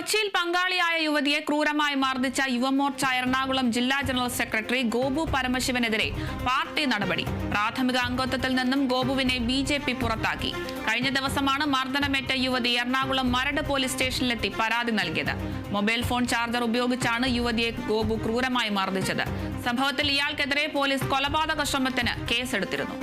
കൊച്ചിയിൽ പങ്കാളിയായ യുവതിയെ ക്രൂരമായി മർദ്ദിച്ച യുവമോർച്ച എറണാകുളം ജില്ലാ ജനറൽ സെക്രട്ടറി ഗോപു പരമശിവനെതിരെ പാർട്ടി നടപടി. പ്രാഥമിക അംഗത്വത്തിൽ നിന്നും ഗോപുവിനെ ബി ജെ പി പുറത്താക്കി. കഴിഞ്ഞ ദിവസമാണ് മർദ്ദനമേറ്റ യുവതി എറണാകുളം മരട് പോലീസ് സ്റ്റേഷനിലെത്തി പരാതി നൽകിയത്. മൊബൈൽ ഫോൺ ചാർജർ ഉപയോഗിച്ചാണ് യുവതിയെ ഗോപു ക്രൂരമായി മർദ്ദിച്ചത്. സംഭവത്തിൽ ഇയാൾക്കെതിരെ പോലീസ് കൊലപാതക ശ്രമത്തിന് കേസെടുത്തിരുന്നു.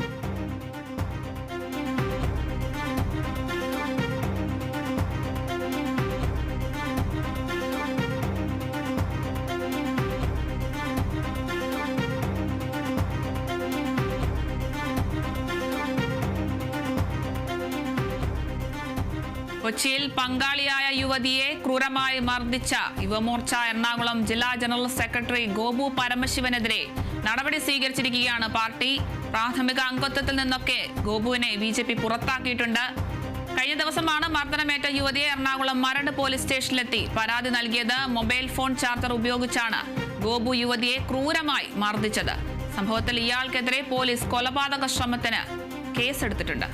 കൊച്ചിയിൽ പങ്കാളിയായ യുവതിയെ ക്രൂരമായി മർദ്ദിച്ച യുവമോർച്ച എറണാകുളം ജില്ലാ ജനറൽ സെക്രട്ടറി ഗോപു പരമശിവനെതിരെ നടപടി സ്വീകരിച്ചിരിക്കുകയാണ് പാർട്ടി. പ്രാഥമിക അംഗത്വത്തിൽ നിന്നൊക്കെ ഗോപുവിനെ ബി ജെ പി പുറത്താക്കിയിട്ടുണ്ട്. കഴിഞ്ഞ ദിവസമാണ് മർദ്ദനമേറ്റ യുവതിയെ എറണാകുളം മരട് പോലീസ് സ്റ്റേഷനിലെത്തി പരാതി നൽകിയത്. മൊബൈൽ ഫോൺ ചാർജർ ഉപയോഗിച്ചാണ് ഗോപു യുവതിയെ ക്രൂരമായി മർദ്ദിച്ചത്. സംഭവത്തിൽ ഇയാൾക്കെതിരെ പോലീസ് കൊലപാതക ശ്രമത്തിന് കേസെടുത്തിട്ടുണ്ട്.